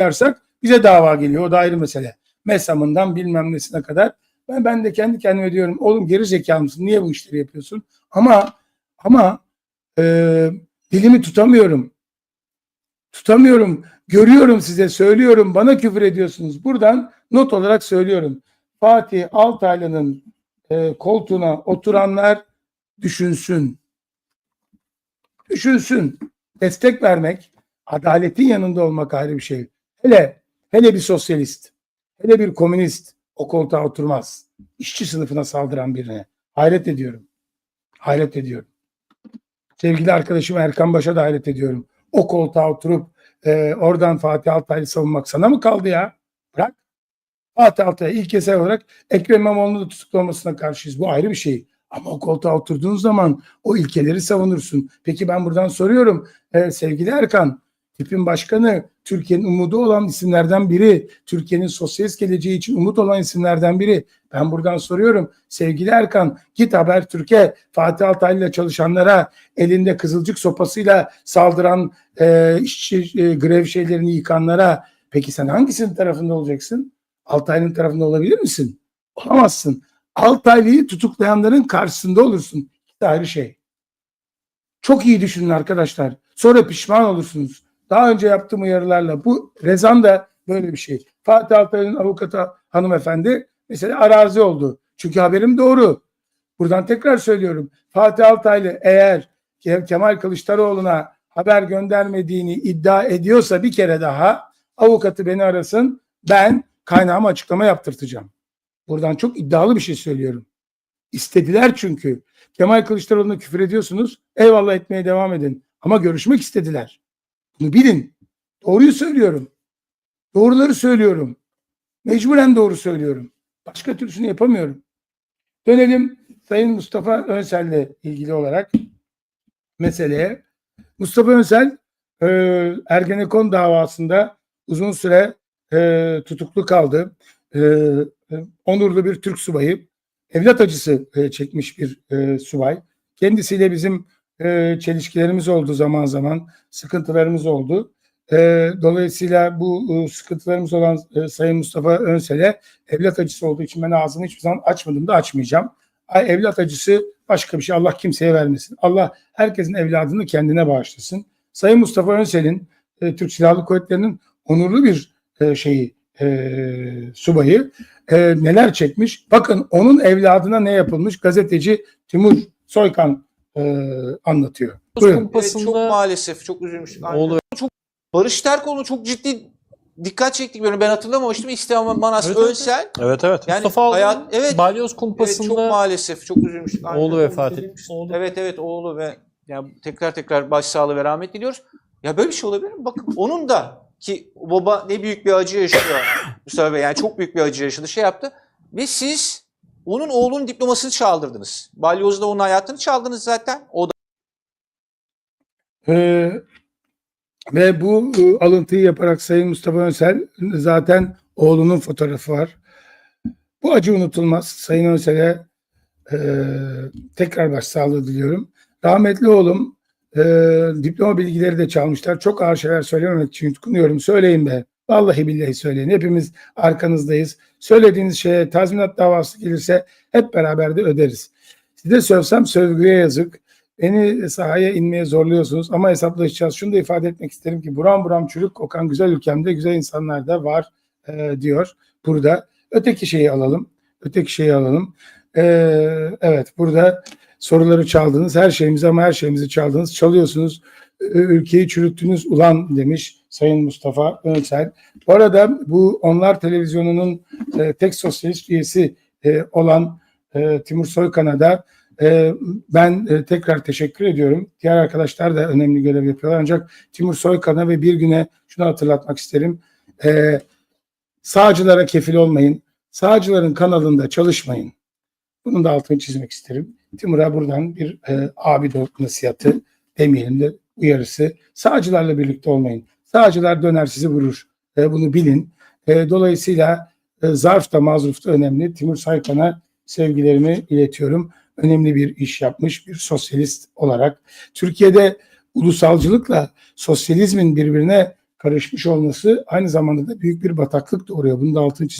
dersak bize dava geliyor. O da ayrı mesele. MESAM'ından bilmem nesine kadar. Ben, ben de kendi kendime diyorum oğlum geri zekalı mısın? Niye bu işleri yapıyorsun? Ama ama e, dilimi tutamıyorum. Tutamıyorum. Görüyorum size söylüyorum. Bana küfür ediyorsunuz. Buradan not olarak söylüyorum. Fatih Altaylı'nın e, koltuğuna oturanlar düşünsün. Düşünsün. Destek vermek, adaletin yanında olmak ayrı bir şey. Hele hele bir sosyalist, hele bir komünist o koltuğa oturmaz. İşçi sınıfına saldıran birine. Hayret ediyorum. Hayret ediyorum. Sevgili arkadaşım Erkan Baş'a da hayret ediyorum. O koltuğa oturup e, oradan Fatih Altaylı savunmak sana mı kaldı ya? Bırak. Fatih Altaylı ilk eser olarak Ekrem İmamoğlu'nun da tutuklamasına karşıyız. Bu ayrı bir şey. Ama o koltuğa oturduğun zaman o ilkeleri savunursun. Peki ben buradan soruyorum. E, sevgili Erkan, tipin başkanı Türkiye'nin umudu olan isimlerden biri. Türkiye'nin sosyalist geleceği için umut olan isimlerden biri. Ben buradan soruyorum. Sevgili Erkan git haber Türkiye Fatih Altaylı ile çalışanlara elinde kızılcık sopasıyla saldıran e, işçi e, grev şeylerini yıkanlara peki sen hangisinin tarafında olacaksın? Altaylı'nın tarafında olabilir misin? Olamazsın. Altaylı'yı tutuklayanların karşısında olursun. İkisi ayrı şey. Çok iyi düşünün arkadaşlar. Sonra pişman olursunuz. Daha önce yaptığım uyarılarla bu Rezan da böyle bir şey. Fatih Altaylı'nın avukatı hanımefendi mesela arazi oldu. Çünkü haberim doğru. Buradan tekrar söylüyorum. Fatih Altaylı eğer Ke- Kemal Kılıçdaroğlu'na haber göndermediğini iddia ediyorsa bir kere daha avukatı beni arasın. Ben kaynağıma açıklama yaptırtacağım. Buradan çok iddialı bir şey söylüyorum. İstediler çünkü. Kemal Kılıçdaroğlu'na küfür ediyorsunuz. Eyvallah etmeye devam edin. Ama görüşmek istediler. Bunu bilin. Doğruyu söylüyorum. Doğruları söylüyorum. Mecburen doğru söylüyorum. Başka türlüsünü yapamıyorum. Dönelim Sayın Mustafa Önsel'le ilgili olarak meseleye. Mustafa Önsel e, Ergenekon davasında uzun süre e, tutuklu kaldı. E, e, onurlu bir Türk subayı. Evlat acısı e, çekmiş bir e, subay. Kendisiyle bizim e, çelişkilerimiz oldu zaman zaman. Sıkıntılarımız oldu. E, dolayısıyla bu e, sıkıntılarımız olan e, Sayın Mustafa Önsel'e evlat acısı olduğu için ben ağzımı hiçbir zaman açmadım da açmayacağım. Ay, evlat acısı başka bir şey. Allah kimseye vermesin. Allah herkesin evladını kendine bağışlasın. Sayın Mustafa Önsel'in e, Türk Silahlı Kuvvetleri'nin onurlu bir e, şeyi e, subayı e, neler çekmiş. Bakın onun evladına ne yapılmış gazeteci Timur Soykan e, anlatıyor. Buyurun. Evet, Kumpasında çok maalesef çok üzülmüştük. Oğlu- Çok Barış Terkoğlu çok ciddi dikkat çektik böyle ben hatırlamamıştım. İstihdam Manas Evet, evet. Önsel. evet evet. Yani Mustafa hayat- evet. balyoz Evet, kumpasında çok maalesef çok üzülmüştük. Aynen. oğlu vefat etmiş. Evet evet oğlu ve yani tekrar tekrar başsağlığı ve rahmet diliyoruz. Ya böyle bir şey olabilir mi? Bakın onun da ki baba ne büyük bir acı yaşıyor Mustafa Bey. Yani çok büyük bir acı yaşadı şey yaptı. Ve siz onun oğlunun diplomasını çaldırdınız. Balyoz'da onun hayatını çaldınız zaten. O da Ee, ve bu e, alıntıyı yaparak Sayın Mustafa Önsel zaten oğlunun fotoğrafı var. Bu acı unutulmaz. Sayın Önsel'e e, tekrar başsağlığı diliyorum. Rahmetli oğlum e, diploma bilgileri de çalmışlar. Çok ağır şeyler söylememek için yutkunuyorum. Söyleyin be. Vallahi billahi söyleyin. Hepimiz arkanızdayız. Söylediğiniz şeye tazminat davası gelirse hep beraber de öderiz. Size sövsem sövgüye yazık. Beni sahaya inmeye zorluyorsunuz ama hesaplaşacağız. Şunu da ifade etmek isterim ki buram buram çürük kokan güzel ülkemde güzel insanlar da var e, diyor burada. Öteki şeyi alalım. Öteki şeyi alalım. E, evet burada soruları çaldınız. Her şeyimizi ama her şeyimizi çaldınız. Çalıyorsunuz. Ülkeyi çürüttünüz ulan demiş Sayın Mustafa Önsel. Bu arada bu Onlar Televizyonu'nun e, tek sosyalist üyesi e, olan e, Timur Soykan'a da ee, ben e, tekrar teşekkür ediyorum. Diğer arkadaşlar da önemli görev yapıyorlar. Ancak Timur Soykan'a ve bir güne şunu hatırlatmak isterim. Ee, sağcılara kefil olmayın. Sağcıların kanalında çalışmayın. Bunun da altını çizmek isterim. Timur'a buradan bir e, abi nasihatı demeyelim de uyarısı. Sağcılarla birlikte olmayın. Sağcılar döner sizi vurur. E, bunu bilin. E, dolayısıyla e, zarf da mazruf da önemli. Timur Saykan'a sevgilerimi iletiyorum önemli bir iş yapmış bir sosyalist olarak. Türkiye'de ulusalcılıkla sosyalizmin birbirine karışmış olması aynı zamanda da büyük bir bataklık doğuruyor. Bunu da altını